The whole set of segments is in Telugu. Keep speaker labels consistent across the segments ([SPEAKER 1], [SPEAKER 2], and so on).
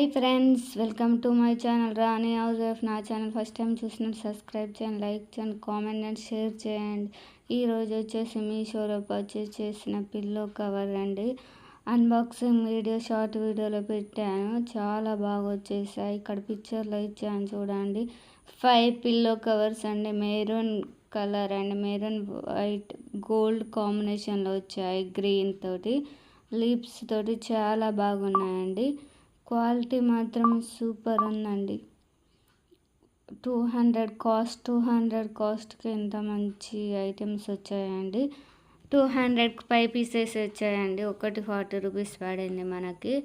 [SPEAKER 1] Hi friends welcome to my channel Rani house of నా ఛానల్. ఫస్ట్ టైం చూసినట్టు సబ్స్క్రైబ్ చేయండి లైక్ చేయండి కామెంట్ అండ్ షేర్ చేయండి. ఈరోజు వచ్చేసి మీషోలో పర్చేస్ చేసిన పిల్లో కవర్ అండి. అన్బాక్సింగ్ వీడియో షార్ట్ వీడియోలో పెట్టాను. చాలా బాగా వచ్చేసాయి. ఇక్కడ పిక్చర్లో ఇచ్చాను చూడండి. ఫైవ్ పిల్లో కవర్స్ అండి. Maroon colour and. Maroon white gold కాంబినేషన్లో వచ్చాయి. గ్రీన్ తోటి. లిప్స్ తోటి చాలా బాగున్నాయండి. క్వాలిటీ మాత్రం సూపర్ ఉందండి. Two hundred cost two hundred కాస్ట్కి ఎంత మంచి ఐటమ్స్ వచ్చాయండి. టూ హండ్రెడ్కి పై పీసెస్ వచ్చాయండి. ఒకటి ఫార్టీ రూపీస్ పడింది మనకి.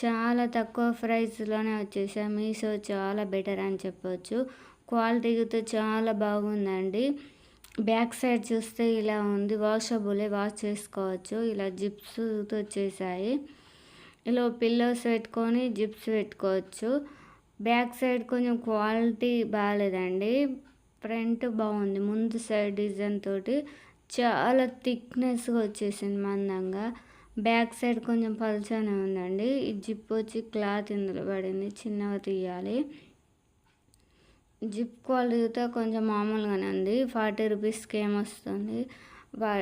[SPEAKER 1] చాలా తక్కువ ప్రైస్లోనే వచ్చేసాయి. మీషో చాలా బెటర్ అని చెప్పొచ్చు. క్వాలిటీ అయితే చాలా బాగుందండి. బ్యాక్ సైడ్ చూస్తే ఇలా ఉంది. వాషబులే వాష్ చేసుకోవచ్చు. ఇలా జిప్స్ వచ్చేసాయి ఇలా పిల్లోస్ పెట్టుకొని జిప్స్ పెట్టుకోవచ్చు. బ్యాక్ సైడ్ కొంచెం క్వాలిటీ బాగాలేదండి ఫ్రంట్ బాగుంది. ముందు సైడ్ డిజైన్ తోటి చాలా థిక్నెస్గా వచ్చేసింది మందంగా. బ్యాక్ సైడ్ కొంచెం పల్చనే ఉందండి. ఈ జిప్ వచ్చి క్లాత్ ఇందులో పడింది. చిన్నగా తీయాలి. జిప్ క్వాలిటీ కొంచెం మామూలుగానే ఉంది. ఫార్టీ రూపీస్కి ఏమొస్తుంది? వా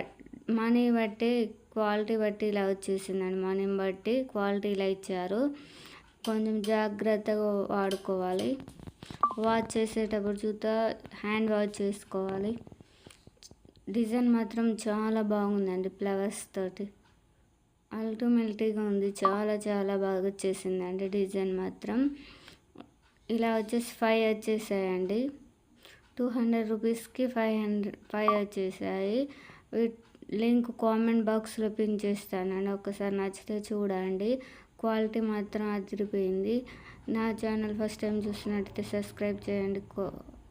[SPEAKER 1] మనీ బట్టి క్వాలిటీ బట్టి ఇలా వచ్చేసిందండి. మనీని బట్టి క్వాలిటీ ఇలా ఇచ్చారు. కొంచెం జాగ్రత్తగా వాడుకోవాలి. వాచ్ చేసేటప్పుడు చూత హ్యాండ్ వాష్ చేసుకోవాలి. డిజైన్ మాత్రం చాలా బాగుందండి ఫ్లవర్స్ తోటి. అల్టిమేట్గా ఉంది. చాలా చాలా బాగా వచ్చేసిందండి డిజైన్ మాత్రం. ఇలా వచ్చేసి ఫైవ్ వచ్చేసాయండి. టూ హండ్రెడ్ రూపీస్కి ఫైవ్ హండ్రెడ్ ఫైవ్ వచ్చేసాయి. లింక్ కామెంట్ బాక్స్లో పిన్ చేస్తానండి ఒకసారి నచ్చితే చూడండి. క్వాలిటీ మాత్రం అదిరిపోయింది. నా ఛానల్ ఫస్ట్ టైం చూసినట్టయితే సబ్స్క్రైబ్ చేయండి.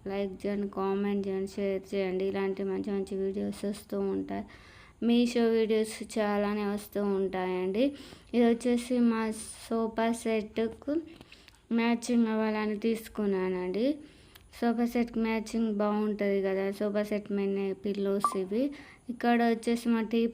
[SPEAKER 1] లైక్ చేయండి కామెంట్ చేయండి షేర్ చేయండి. ఇలాంటి మంచి మంచి వీడియోస్ వస్తూ ఉంటాయి. మీషో వీడియోస్ చాలానే వస్తూ ఉంటాయండి. ఇది వచ్చేసి మా సోఫా సెట్కు మ్యాచింగ్ అవ్వాలని తీసుకున్నానండి. సోఫా సెట్ మ్యాచింగ్ బాగుంటుంది కదా. సోఫా సెట్ మీద పిల్లోస్ ఇవి. ఇక్కడ వచ్చేసి మా టీ